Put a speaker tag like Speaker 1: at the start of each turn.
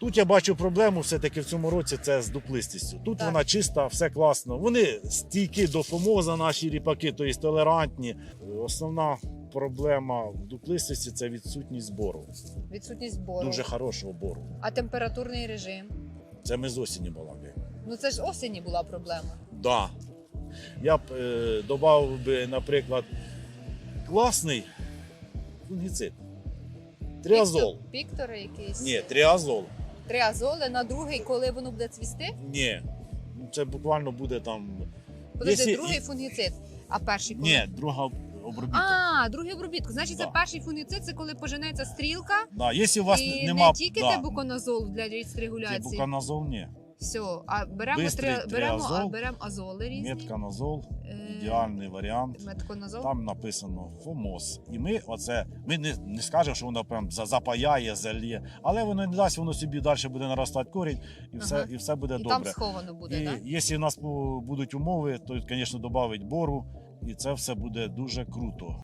Speaker 1: Тут я бачу проблему все-таки в цьому році це з дуплистістю. Тут
Speaker 2: Так.
Speaker 1: вона чиста, все класно. Вони стійкі до наші ріпаки, тобто толерантні. Основна проблема в дуплистості це відсутність бору.
Speaker 2: Відсутність бору.
Speaker 1: Дуже хорошого бору.
Speaker 2: А температурний режим.
Speaker 1: Це ми з осені балакаємо.
Speaker 2: Ну це ж осені була проблема.
Speaker 1: Да. Я б е, додав би, наприклад, класний фунгіцид. Тріазол.
Speaker 2: Піктор- Піктори якісь.
Speaker 1: Ні, тріазол.
Speaker 2: Триазоли на другий, коли воно буде цвісти.
Speaker 1: Ні. Це буквально буде там.
Speaker 2: Подожди,
Speaker 1: Якщо-
Speaker 2: другий фунгіцид. А перший коли?
Speaker 1: Ні, друга обробітка.
Speaker 2: А, другий обробітку. Значить, це
Speaker 1: Да.
Speaker 2: перший фунгіцид, це коли поженеться стрілка.
Speaker 1: Да, якщо у вас
Speaker 2: і
Speaker 1: нема
Speaker 2: не тільки
Speaker 1: да,
Speaker 2: тебуконазол для регуляції.
Speaker 1: буканазол, ні.
Speaker 2: Все, а беремо,
Speaker 1: Бистрий
Speaker 2: три, беремо, а,
Speaker 1: триазол,
Speaker 2: беремо азоли різні.
Speaker 1: Метканазол,
Speaker 2: Е,
Speaker 1: ідеальний варіант.
Speaker 2: Метконазол.
Speaker 1: Там написано ФОМОС. І ми оце, ми не, не скажемо, що воно прям за- запаяє, заліє, але воно не дасть, воно собі далі буде наростати корінь, і все,
Speaker 2: Ага.
Speaker 1: і все буде
Speaker 2: і там
Speaker 1: добре.
Speaker 2: сховано буде,
Speaker 1: і
Speaker 2: так?
Speaker 1: якщо у нас бу- будуть умови, то, звісно, додавить бору, і це все буде дуже круто.